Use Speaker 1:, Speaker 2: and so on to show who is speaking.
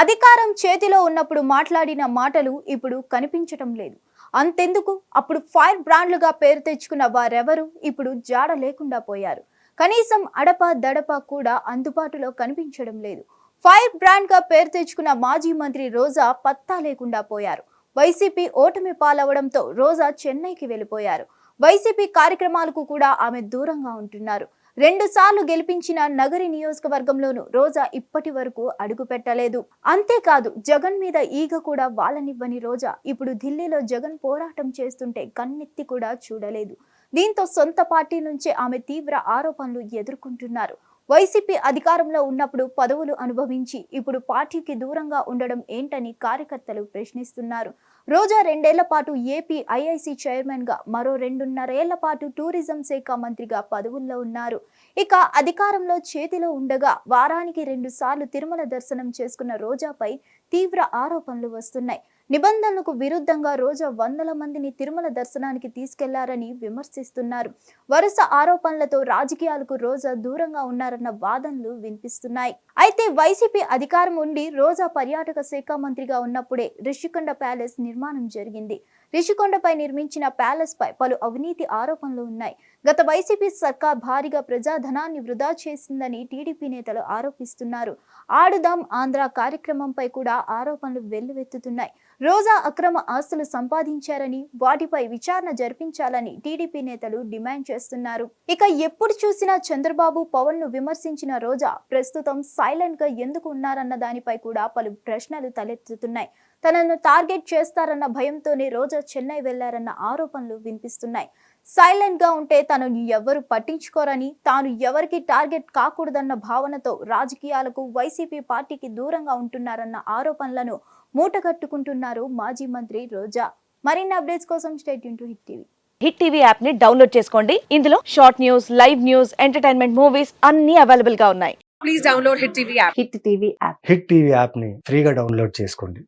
Speaker 1: అధికారం చేతిలో ఉన్నప్పుడు మాట్లాడిన మాటలు ఇప్పుడు కనిపించటం లేదు. అంతెందుకు? అప్పుడు ఫైర్ బ్రాండ్లుగా పేరు తెచ్చుకున్న వారెవరు? ఇప్పుడు జాడ లేకుండా పోయారు. కనీసం అడప దడప కూడా అందుబాటులో కనిపించడం లేదు. ఫైర్ బ్రాండ్గా పేరు తెచ్చుకున్న మాజీ మంత్రి రోజా పత్తా లేకుండా పోయారు. వైసీపీ ఓటమి పాలవడంతో రోజా చెన్నైకి వెళ్ళిపోయారు. వైసీపీ కార్యక్రమాలకు కూడా ఆమె దూరంగా ఉంటున్నారు. రెండు సార్లు గెలిపించిన నగరి నియోజకవర్గంలోనూ రోజా ఇప్పటి వరకు అడుగు పెట్టలేదు. అంతేకాదు జగన్ మీద ఈగ కూడా వాళ్ళనివ్వని రోజా ఇప్పుడు ఢిల్లీలో జగన్ పోరాటం చేస్తుంటే కన్నెత్తి కూడా చూడలేదు. దీంతో సొంత పార్టీ నుంచే ఆమె తీవ్ర ఆరోపణలు ఎదుర్కొంటున్నారు. వైసీపీ అధికారంలో ఉన్నప్పుడు పదవులు అనుభవించి ఇప్పుడు పార్టీకి దూరంగా ఉండడం ఏంటని కార్యకర్తలు ప్రశ్నిస్తున్నారు. రోజా రెండేళ్ళ పాటు ఏపీ ఐఐసి చైర్మన్గా మరో రెండున్నరేళ్ళ పాటు టూరిజం శాఖ మంత్రిగా పదవుల్లో ఉన్నారు. ఇక అధికారంలో చేతిలో ఉండగా వారానికి రెండు సార్లు తిరుమల దర్శనం చేసుకున్న రోజాపై తీవ్ర ఆరోపణలు వస్తున్నాయి. నిబంధనలకు విరుద్ధంగా రోజా వందల మందిని తిరుమల దర్శనానికి తీసుకెళ్ళారని విమర్శిస్తున్నారు. వరుస ఆరోపణలతో రాజకీయాలకు రోజా దూరంగా ఉన్నారన్న వాదనలు వినిపిస్తున్నాయి. అయితే వైసీపీ అధికారం ఉండి రోజా పర్యాటక శాఖ మంత్రిగా ఉన్నప్పుడే రిషికొండ ప్యాలెస్ నిర్మాణం జరిగింది. రిషికొండపై నిర్మించిన ప్యాలెస్ పై పలు అవినీతి ఆరోపణలు ఉన్నాయి. గత వైసీపీ సర్కార్ భారీగా ప్రజాధనాన్ని వృధా చేసిందని టీడీపీ నేతలు ఆరోపిస్తున్నారు. ఆడుదాం ఆంధ్ర కార్యక్రమంపై కూడా ఆరోపణలు వెల్లువెత్తుతున్నాయి. రోజా అక్రమ ఆస్తులు సంపాదించారని వాటిపై విచారణ జరిపించాలని టీడీపీ నేతలు డిమాండ్ చేస్తున్నారు. ఇక ఎప్పుడు చూసినా చంద్రబాబు పవన్ను విమర్శించిన రోజా ప్రస్తుతం సైలెంట్గా ఎందుకు ఉన్నారన్న దానిపై కూడా పలు ప్రశ్నలు తలెత్తుతున్నాయి. తనను టార్గెట్ చేస్తారన్న భయంతోనే రోజా చెన్నై వెళ్ళారన్న ఆరోపణలు వినిపిస్తున్నాయి. సైలెంట్గా ఉంటే తనను ఎవరు పట్టించుకోరని తాను ఎవరికి టార్గెట్ కాకూడదన్న భావనతో రాజకీయాలకు వైసీపీ పార్టీకి దూరంగా ఉంటున్నారన్న ఆరోపణలను మూటగట్టుకుంటున్నారు మాజీ మంత్రి రోజా. మరిన్ని అప్డేట్స్ కోసం state to Hit TV
Speaker 2: Hit TV యాప్ని డౌన్లోడ్ చేసుకోండి. ఇందులో short news live news entertainment movies అన్ని అవైలబుల్గా ఉన్నాయి.
Speaker 3: Please download Hit TV app.
Speaker 2: Hit TV app
Speaker 4: Hit TV యాప్ని ఫ్రీగా డౌన్లోడ్ చేసుకోండి.